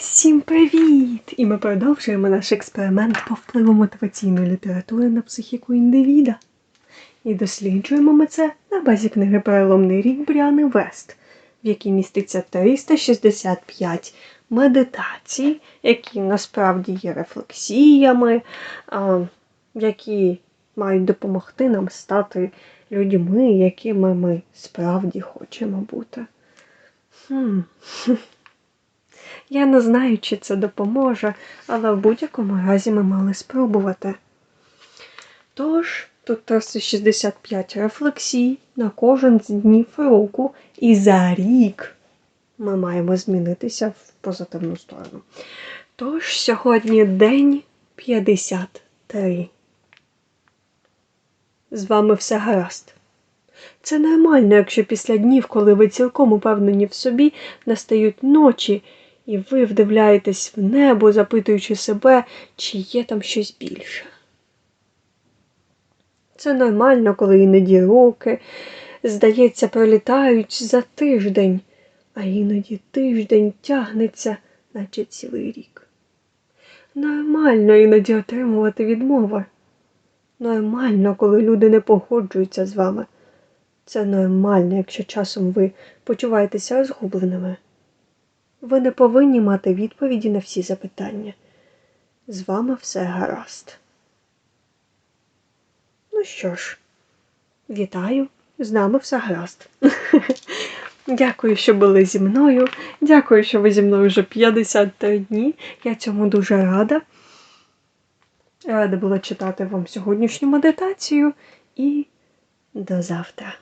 Всім привіт! І ми продовжуємо наш експеримент по впливу мотиваційної літератури на психіку індивіда. І досліджуємо ми це на базі книги Переломний рік Бріани Вест, в якій міститься 365 медитацій, які насправді є рефлексіями, які мають допомогти нам стати людьми, якими ми справді хочемо бути. Хм. Я не знаю, чи це допоможе, але в будь-якому разі ми мали спробувати. Тож, тут 365 рефлексій на кожен з днів року, і за рік ми маємо змінитися в позитивну сторону. Тож, сьогодні день 53. З вами все гаразд. Це нормально, якщо після днів, коли ви цілком упевнені в собі, настають ночі, і ви вдивляєтесь в небо, запитуючи себе, чи є там щось більше. Це нормально, коли іноді роки, здається, пролітають за тиждень, а іноді тиждень тягнеться, наче цілий рік. Нормально іноді отримувати відмови. Нормально, коли люди не погоджуються з вами. Це нормально, якщо часом ви почуваєтеся розгубленими. Ви не повинні мати відповіді на всі запитання. З вами все гаразд. Ну що ж, вітаю, з нами все гаразд. Дякую, що були зі мною. Дякую, що ви зі мною вже 53 дні. Я цьому дуже рада. Рада була читати вам сьогоднішню медитацію і до завтра.